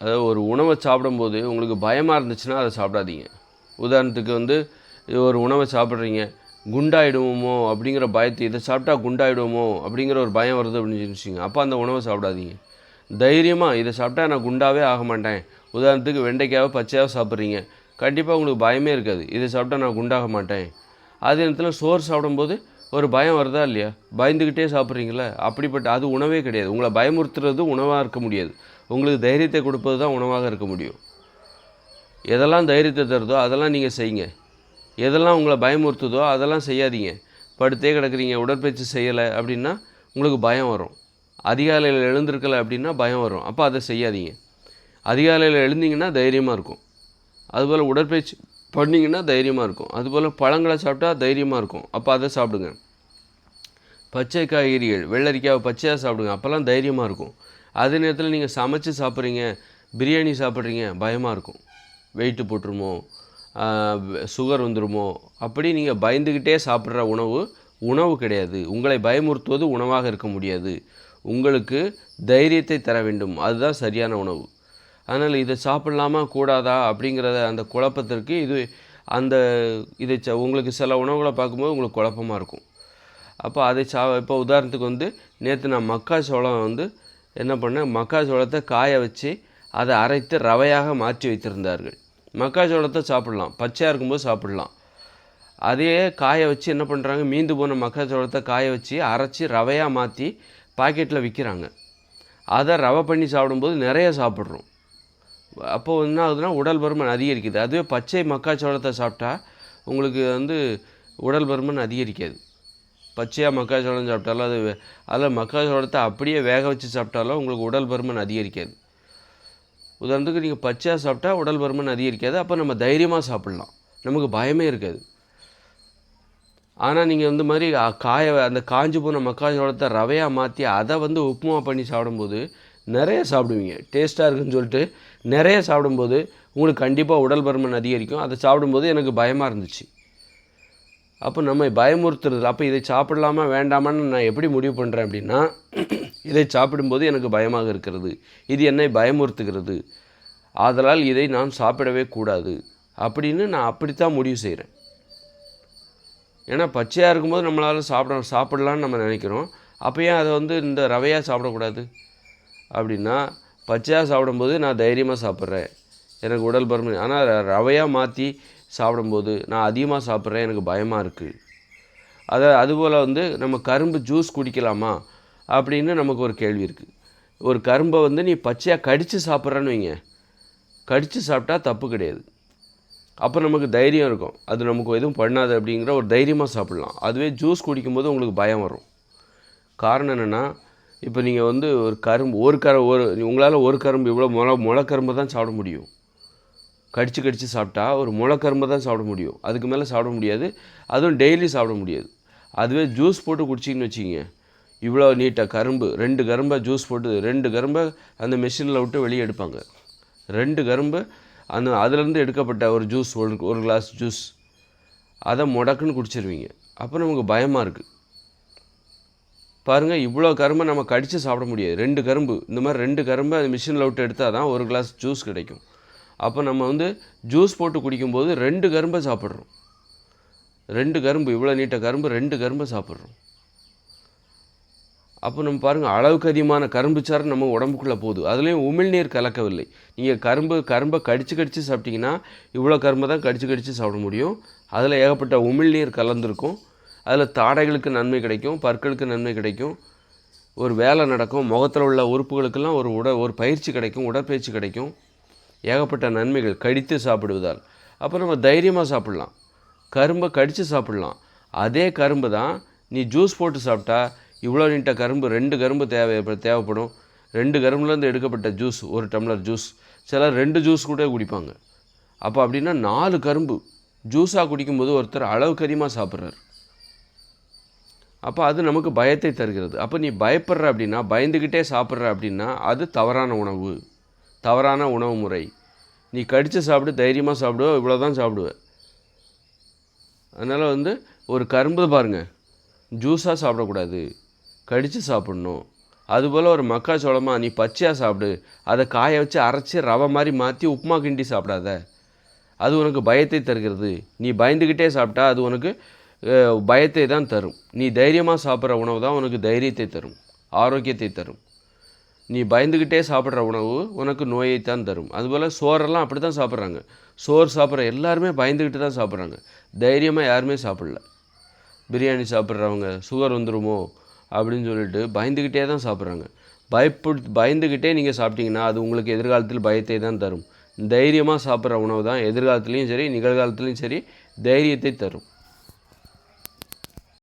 அதாவது ஒரு உணவை சாப்பிடும்போது உங்களுக்கு பயமாக இருந்துச்சுன்னா அதை சாப்பிடாதீங்க. உதாரணத்துக்கு வந்து இது ஒரு உணவை சாப்பிட்றீங்க குண்டாயிடுவோமோ அப்படிங்கிற பயத்தை இதை சாப்பிட்டா குண்டாயிடுவோமோ அப்படிங்கிற ஒரு பயம் வருது அப்படின்னு சொல்லிச்சிங்க அப்போ அந்த உணவை சாப்பிடாதீங்க. தைரியமாக இதை சாப்பிட்டா நான் குண்டாவே ஆக மாட்டேன். உதாரணத்துக்கு வெண்டைக்காவை பச்சையாக சாப்பிட்றீங்க. கண்டிப்பாக உங்களுக்கு பயமே இருக்காது. இதை சாப்பிட்டா நான் குண்டாக மாட்டேன். அதே நேரத்தில் சோறு சாப்பிடும்போது ஒரு பயம் வருதா இல்லையா? பயந்துக்கிட்டே சாப்பிட்றீங்களே? அப்படிப்பட்ட அது உணவே கிடையாது. உங்களை பயமுறுத்துறது உணவாக இருக்க முடியாது. உங்களுக்கு தைரியத்தை கொடுப்பது தான் உணவாக இருக்க முடியும். எதெல்லாம் தைரியத்தை தருதோ அதெல்லாம் நீங்கள் செய்யுங்க. எதெல்லாம் உங்களை பயமுறுத்துதோ அதெல்லாம் செய்யாதீங்க. படுத்தே கிடக்குறீங்க உடற்பயிற்சி செய்யலை அப்படின்னா உங்களுக்கு பயம் வரும். அதிகாலையில் எழுந்திருக்கலை அப்படின்னா பயம் வரும். அப்போ அதை செய்யாதீங்க. அதிகாலையில் எழுந்தீங்கன்னா தைரியமாக இருக்கும். அதுபோல் உடற்பயிற்சி பண்ணிங்கன்னா தைரியமாக இருக்கும். அதுபோல் பழங்களை சாப்பிட்டா தைரியமாக இருக்கும். அப்போ அதை சாப்பிடுங்க. பச்சை காய்கறிகள் வெள்ளரிக்காவை பச்சையாக சாப்பிடுங்க. அப்போல்லாம் தைரியமாக இருக்கும். அதே நேரத்தில் நீங்கள் சமைச்சு சாப்பிட்றீங்க பிரியாணி சாப்பிட்றீங்க பயமாக இருக்கும். வெயிட்டு போட்டுருமோ சுகர் வந்துருமோ அப்படி நீங்கள் பயந்துக்கிட்டே சாப்பிட்ற உணவு உணவு கிடையாது. உங்களை பயமுறுத்துவது உணவாக இருக்க முடியாது. உங்களுக்கு தைரியத்தை தர வேண்டும். அதுதான் சரியான உணவு. அதனால் இதை சாப்பிட்லாமா கூடாதா அப்படிங்கிறத அந்த குழப்பத்திற்கு இது அந்த இதை ச உங்களுக்கு சில உணவுகளை பார்க்கும்போது உங்களுக்கு குழப்பமாக இருக்கும். அப்போ அதை சா இப்போ உதாரணத்துக்கு வந்து நேற்று நான் மக்காச்சோளம் வந்து என்ன பண்ணேன் மக்காச்சோளத்தை காய வச்சு அதை அரைத்து ரவையாக மாற்றி வைத்திருந்தார்கள். மக்காச்சோளத்தை சாப்பிட்லாம். பச்சையாக இருக்கும்போது சாப்பிட்லாம். அதையே காய வச்சு என்ன பண்ணுறாங்க மீந்து போன மக்காச்சோளத்தை காய வச்சு அரைச்சி ரவையாக மாற்றி பாக்கெட்டில் விற்கிறாங்க அதை ரவை பண்ணி சாப்பிடும்போது நிறைய சாப்பிட்றோம். அப்போ என்ன ஆகுதுன்னா உடல் பருமன் அதிகரிக்குது. அதுவே பச்சை மக்காச்சோளத்தை சாப்பிட்டா உங்களுக்கு வந்து உடல் பருமன் அதிகரிக்காது. பச்சையாக மக்காச்சோளம் சாப்பிட்டாலும் அது அதில் மக்காச்சோளத்தை அப்படியே வேக வச்சு சாப்பிட்டாலும் உங்களுக்கு உடல் பருமன் அதிகரிக்காது. உதாரணத்துக்கு நீங்கள் பச்சையாக சாப்பிட்டா உடல் பருமன் அதிகரிக்காது. அப்போ நம்ம தைரியமாக சாப்பிட்லாம். நமக்கு பயமே இருக்காது. ஆனால் நீங்கள் வந்து மாதிரி காய அந்த காஞ்சி போன மக்காச்சோளத்தை ரவையாக மாற்றி அதை வந்து உப்புமா பண்ணி சாப்பிடும்போது நிறைய சாப்பிடுவீங்க. டேஸ்ட்டாக இருக்குன்னு சொல்லிட்டு நிறைய சாப்பிடும்போது உங்களுக்கு கண்டிப்பாக உடல் பருமன் அதிகரிக்கும். அதை சாப்பிடும்போது எனக்கு பயமாக இருந்துச்சு. அப்போ நம்ம பயமுறுத்துறது அப்போ இதை சாப்பிடலாமா வேண்டாமான்னு நான் எப்படி முடிவு பண்ணுறேன் அப்படின்னா இதை சாப்பிடும்போது எனக்கு பயமாக இருக்கிறது. இது என்னை பயமுறுத்துகிறது. ஆதலால் இதை நான் சாப்பிடவே கூடாது. அப்படின்னு நான் அப்படித்தான் முடிவு செய்கிறேன் ஏன்னா பச்சையாக இருக்கும்போது நம்மளால் சாப்பிட சாப்பிடலான்னு நம்ம நினைக்கிறோம். அப்போ ஏன் அதை வந்து இந்த ரவையாக சாப்பிடக்கூடாது? அப்படின்னா பச்சையாக சாப்பிடும்போது நான் தைரியமாக சாப்பிட்றேன். எனக்கு உடல் பருமன் ஆனால் ரவையாக மாற்றி சாப்பிடும்போது நான் அதிகமாக சாப்பிட்றேன் எனக்கு பயமாக இருக்குது அதை அதுபோல் வந்து நம்ம கரும்பு ஜூஸ் குடிக்கலாமா? அப்படின்னு நமக்கு ஒரு கேள்வி இருக்குது ஒரு கரும்பை வந்து நீ பச்சையாக கடித்து சாப்பிட்றேன்னு வைங்க. கடித்து சாப்பிட்டா தப்பு கிடையாது. அப்போ நமக்கு தைரியம் இருக்கும். அது நமக்கு எதுவும் பண்ணாது அப்படிங்கிற ஒரு தைரியமாக சாப்பிட்லாம். அதுவே ஜூஸ் குடிக்கும்போது உங்களுக்கு பயம் வரும். காரணம் என்னென்னா இப்போ நீங்கள் வந்து ஒரு கரும்பு ஒரு கர ஒரு உங்களால் ஒரு கரும்பு இவ்வளோ முளை கரும்பு தான் சாப்பிட முடியும். கடித்து கடித்து சாப்பிட்டா ஒரு முளைக்கரும்பு தான் சாப்பிட முடியும். அதுக்கு மேலே சாப்பிட முடியாது. அதுவும் டெய்லி சாப்பிட முடியாது. அதுவே ஜூஸ் போட்டு குடிச்சிங்கன்னு வச்சிங்க இவ்வளோ நீட்டாக கரும்பு ரெண்டு கரும்பை ஜூஸ் போட்டு ரெண்டு கரும்பை அந்த மிஷினில் விட்டு வெளியே எடுப்பாங்க. ரெண்டு கரும்பு அந்த அதுலேருந்து எடுக்கப்பட்ட ஒரு ஜூஸ் ஒரு ஒரு கிளாஸ் ஜூஸ் அதை முடக்குன்னு குடிச்சிருவீங்க. அப்போ நமக்கு பயமாக இருக்குது பாருங்கள் இவ்வளோ கரும்பை நம்ம கடித்து சாப்பிட முடியாது. ரெண்டு கரும்பு இந்த மாதிரி ரெண்டு கரும்பை அந்த மிஷினில் விட்டு எடுத்தால் தான் ஒரு கிளாஸ் ஜூஸ் கிடைக்கும். அப்போ நம்ம வந்து ஜூஸ் போட்டு குடிக்கும்போது ரெண்டு கரும்பை சாப்பிட்றோம். ரெண்டு கரும்பு இவ்வளோ நீட்ட கரும்பு ரெண்டு கரும்பை சாப்பிட்றோம். அப்போ நம்ம பாருங்கள் அளவுக்கு அதிகமான கரும்பு சாறு நம்ம உடம்புக்குள்ளே போகுது. அதுலேயும் உமிழ்நீர் கலக்கவில்லை. நீங்கள் கரும்பு கரும்பை கடிச்சு கடித்து சாப்பிட்டீங்கன்னா இவ்வளோ கரும்பை தான் கடிச்சு கடித்து சாப்பிட முடியும். அதில் ஏகப்பட்ட உமிழ்நீர் கலந்துருக்கும். அதில் தாடைகளுக்கு நன்மை கிடைக்கும் பற்களுக்கு நன்மை கிடைக்கும். ஒரு வேலை நடக்கும் முகத்தில் உள்ள உறுப்புகளுக்கெல்லாம் ஒரு உட ஒரு பயிற்சி கிடைக்கும் உடற்பயிற்சி கிடைக்கும். ஏகப்பட்ட நன்மைகள் கடித்து சாப்பிடுவதால். அப்போ நம்ம தைரியமாக சாப்பிட்லாம். கரும்பை கடித்து சாப்பிட்லாம். அதே கரும்பு தான் நீ ஜூஸ் போட்டு சாப்பிட்டா இவ்வளோ நீட்ட கரும்பு ரெண்டு கரும்பு தேவை தேவைப்படும். ரெண்டு கரும்புலேருந்து எடுக்கப்பட்ட ஜூஸ் ஒரு டம்ளர் ஜூஸ். சிலர் ரெண்டு ஜூஸ் கூட குடிப்பாங்க. அப்போ அப்படின்னா நாலு கரும்பு. ஜூஸாக குடிக்கும்போது ஒருத்தர் அளவுக்கு அதிகமாக சாப்பிட்றாரு. அப்போ அது நமக்கு பயத்தை தருகிறது. அப்போ நீ பயப்படுற அப்படின்னா பயந்துக்கிட்டே சாப்பிட்ற அப்படின்னா அது தவறான உணவு. தவறான உணவு முறை. நீ கடித்து சாப்பிடு தைரியமாக சாப்பிடுவ இவ்வளோ தான் சாப்பிடுவ. அதனால் வந்து ஒரு கரும்பு பாருங்கள் ஜூஸாக சாப்பிடக்கூடாது. கடித்து சாப்பிட்ணும். அதுபோல் ஒரு மக்காச்சோளமா நீ பச்சையாக சாப்பிடு. அதை காய வச்சு அரைச்சி ரவை மாதிரி மாற்றி உப்புமா கிண்டி சாப்பிடாத. அது உனக்கு பயத்தை தருகிறது. நீ பயந்துக்கிட்டே சாப்பிட்டா அது உனக்கு பயத்தை தான் தரும். நீ தைரியமாக சாப்பிட்ற உணவு தான் உனக்கு தைரியத்தை தரும். ஆரோக்கியத்தை தரும். நீ பயந்துக்கிட்டே சாப்பிட்ற உணவு உனக்கு நோயை தான் தரும். அதுபோல் சோறெல்லாம் அப்படி தான் சாப்பிட்றாங்க. சோறு சாப்பிட்ற எல்லாருமே பயந்துக்கிட்டு தான் சாப்பிட்றாங்க. தைரியமாக யாருமே சாப்பிடல. பிரியாணி சாப்பிட்றவங்க சுகர் வந்துருமோ அப்படின்னு சொல்லிட்டு பயந்துக்கிட்டே தான் சாப்பிட்றாங்க. பயப்படு பயந்துக்கிட்டே நீங்கள் சாப்பிட்டீங்கன்னா அது உங்களுக்கு எதிர்காலத்தில் பயத்தை தான் தரும். தைரியமாக சாப்பிட்ற உணவு தான் எதிர்காலத்துலேயும் சரி நிகழ்காலத்துலேயும் சரி தைரியத்தை தரும்.